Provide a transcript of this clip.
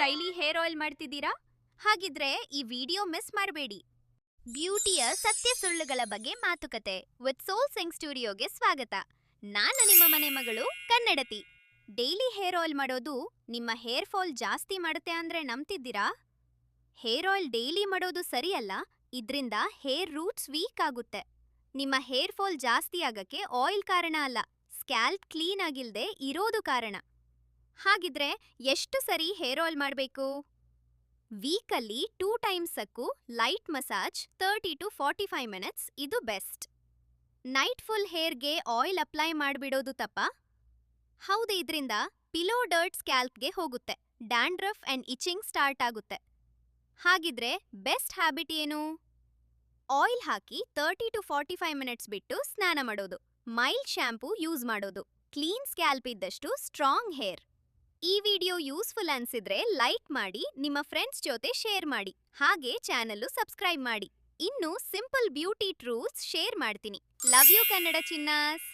Daily hair oil ಮಾಡ್ತಿದ್ದೀರಾ? ಹಾಗಿದ್ರೆ ಈ ವಿಡಿಯೋ ಮಿಸ್ ಮಾಡಬೇಡಿ. ಬ್ಯೂಟಿಯ ಸತ್ಯ ಸುಳ್ಳುಗಳ ಬಗ್ಗೆ ಮಾತುಕತೆ ವಿತ್ ಸೋಲ್ ಸಿಂಗ್ ಸ್ಟುಡಿಯೋಗೆ ಸ್ವಾಗತ. ನಾನು ನಿಮ್ಮ ಮನೆ ಮಗಳು ಕನ್ನಡತಿ. ಡೈಲಿ ಹೇರ್ ಆಯಿಲ್ ಮಾಡೋದು ನಿಮ್ಮ ಹೇರ್ ಫಾಲ್ ಜಾಸ್ತಿ ಮಾಡುತ್ತೆ ಅಂದ್ರೆ ನಂಬ್ತಿದ್ದೀರಾ? ಹೇರ್ ಆಯಿಲ್ ಡೈಲಿ ಮಾಡೋದು ಸರಿಯಲ್ಲ, ಇದ್ರಿಂದ ಹೇರ್ ರೂಟ್ಸ್ ವೀಕ್ ಆಗುತ್ತೆ. ನಿಮ್ಮ ಹೇರ್ ಫಾಲ್ ಜಾಸ್ತಿ ಆಗಕ್ಕೆ ಆಯಿಲ್ ಕಾರಣ ಅಲ್ಲ, ಸ್ಕ್ಯಾಲ್ಪ್ ಕ್ಲೀನ್ ಆಗಿಲ್ದೆ ಇರೋದು ಕಾರಣ. ಹಾಗಿದ್ರೆ ಎಷ್ಟು ಸರಿ ಹೇರ್ ಆಯಿಲ್ ಮಾಡಬೇಕು? Weekly two ಟೈಮ್ಸಕ್ಕೂ light massage thirty to forty five minutes, ಇದು ಬೆಸ್ಟ್. ನೈಟ್ ಫುಲ್ ಹೇರ್ಗೆ ಆಯಿಲ್ ಅಪ್ಲೈ ಮಾಡಿಬಿಡೋದು ತಪ್ಪ? ಹೌದು, ಇದರಿಂದ ಪಿಲೋ ಡರ್ಟ್ ಸ್ಕ್ಯಾಲ್ಪ್ಗೆ ಹೋಗುತ್ತೆ, ಡ್ಯಾಂಡ್ರಫ್ ಅಂಡ್ ಇಚಿಂಗ್ ಸ್ಟಾರ್ಟ್ ಆಗುತ್ತೆ. ಹಾಗಿದ್ರೆ ಬೆಸ್ಟ್ ಹ್ಯಾಬಿಟ್ ಏನು? Oil hockey thirty to forty five minutes ಬಿಟ್ಟು ಸ್ನಾನ ಮಾಡೋದು, ಮೈಲ್ಡ್ ಶ್ಯಾಂಪೂ ಯೂಸ್ ಮಾಡೋದು, ಕ್ಲೀನ್ ಸ್ಕ್ಯಾಲ್ಪ್ ಇದ್ದಷ್ಟು ಸ್ಟ್ರಾಂಗ್ ಹೇರ್. ಈ ವಿಡಿಯೋ ಯೂಸ್ಫುಲ್ ಅನ್ಸಿದ್ರೆ ಲೈಕ್ ಮಾಡಿ, ನಿಮ್ಮ ಫ್ರೆಂಡ್ಸ್ ಜೊತೆ ಶೇರ್ ಮಾಡಿ. ಹಾಗೆ ಚಾನಲ್ಲು ಸಬ್ಸ್ಕ್ರೈಬ್ ಮಾಡಿ. ಇನ್ನು ಸಿಂಪಲ್ ಬ್ಯೂಟಿ ಟ್ರೂಸ್ ಶೇರ್ ಮಾಡ್ತೀನಿ. Love you Kannada ಚಿನ್ನಾಸ್!